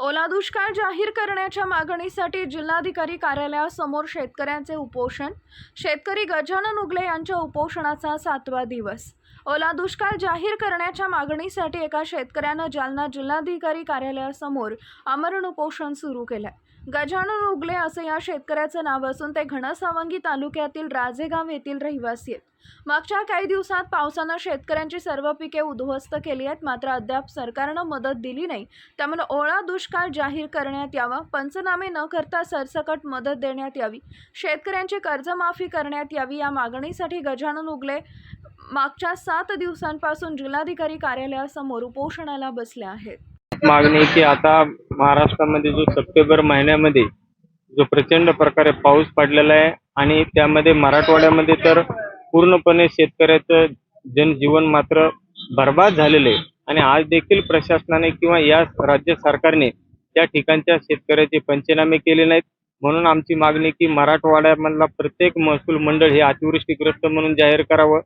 ओला दुष्काळ जाहीर करण्याच्या मागणीसाठी जिल्हाधिकारी कार्यालयासमोर शेतकऱ्यांचे उपोषण. शेतकरी गजानन उगले यांच्या उपोषणाचा सातवा दिवस. ओला दुष्काळ जाहीर करण्याच्या मागणीसाठी एका शेतकऱ्यानं जालना जिल्हाधिकारी कार्यालयासमोर आमरण उपोषण सुरू केलं. गजानन उगले असं या शेतकऱ्याचं नाव असून ते घनसावंगी तालुक्यातील राजेगाव येथील रहिवासी आहेत. मागच्या काही दिवसात पावसानं शेतकऱ्यांची सर्व पिके उद्ध्वस्त केली आहेत. मात्र अद्याप सरकारनं मदत दिली नाही. त्यामुळे ओळा दुष्काळ जाहीर करण्यात यावा पंचनामे न करता सरसकट मदत देण्यात यावी शेतकऱ्यांची कर्जमाफी करण्यात यावी या मागणीसाठी गजानन उगले मागच्या सात दिवसांपासून जिल्हाधिकारी कार्यालयासमोर उपोषणाला बसले आहेत. मागणी की आता महाराष्ट्रामध्ये जो सप्टेंबर महिन्यामध्ये जो प्रचंड प्रकारे पाऊस पडलेला आहे आणि त्यामध्ये मराठवाड्यामध्ये तर पूर्णपणे शेतकऱ्याचं जनजीवन मात्र बर्बाद झालेलं आहे. आणि आज देखील प्रशासनाने किंवा या राज्य सरकारने त्या ठिकाणच्या शेतकऱ्याचे पंचनामे केले नाहीत. म्हणून आमची मागणी की मराठवाड्यामधला प्रत्येक महसूल मंडळ हे अतिवृष्टीग्रस्त म्हणून जाहीर करावं.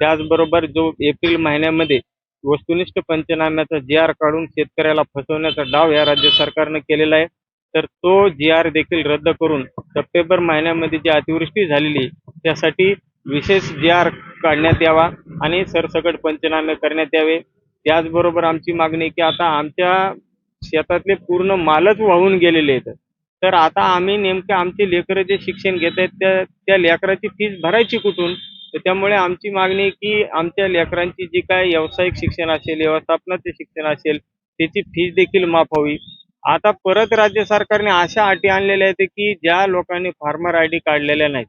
त्याचबरोबर जो एप्रिल महिन्यामध्ये वस्तुनिष्ठ पंचनाम्याचा जी आर काढून शेतकऱ्याला फसवण्याचा डाव या राज्य सरकारनं केलेला आहे. तर तो जी आर देखील रद्द करून सप्टेंबर महिन्यामध्ये जी अतिवृष्टी झालेली आहे त्यासाठी विशेष जी आर काढण्यात यावा आणि सरसकट पंचनामे करण्यात यावे. त्याचबरोबर आमची मागणी की आता आमच्या शेतातले पूर्ण मालच वाहून गेलेले आहेत. तर आता आम्ही नेमके आमचे लेकरं जे शिक्षण घेत आहेत त्या त्या लेकराची फीस भरायची कुठून? तर त्यामुळे आमची मागणी आहे की आमच्या लेकरांची जी काय व्यावसायिक शिक्षण असेल व्यवस्थापनाचे शिक्षण असेल त्याची फीज देखील माफ हवी. आता परत राज्य सरकारने अशा अटी आणलेल्या आहेत की ज्या लोकांनी फार्मर आय डी काढलेल्या नाहीत.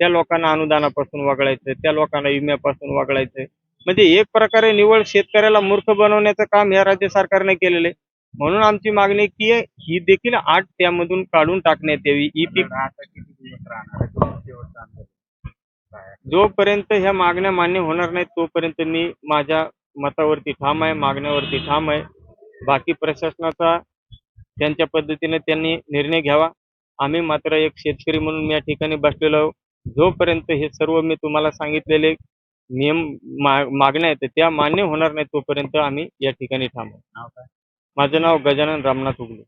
त्या लोकांना अनुदानापासून वगळायचं त्या लोकांना विम्यापासून वगळायचं म्हणजे एक प्रकारे निवड शेतकऱ्याला मूर्ख बनवण्याचं काम या राज्य सरकारने केलेलं आहे. म्हणून आमची मागणी की ही देखील आठ त्यामधून काढून टाकण्यात यावी. ई पीक जोपर्यंत ह्या मागण्या मान्य होणार नाहीत तोपर्यंत मी माझ्या मतावरती ठाम आहे मागण्यावरती ठाम आहे. बाकी प्रशासनाचा त्यांच्या पद्धतीने त्यांनी निर्णय घ्यावा. आम्ही मात्र एक शेतकरी म्हणून या ठिकाणी बसलेलो आहोत. जोपर्यंत हे सर्व मी तुम्हाला सांगितलेले नियम मागण्या आहेत त्या मान्य होणार नाहीत तोपर्यंत आम्ही या ठिकाणी आहोत. माझं नाव गजानन रामनाथ उगले.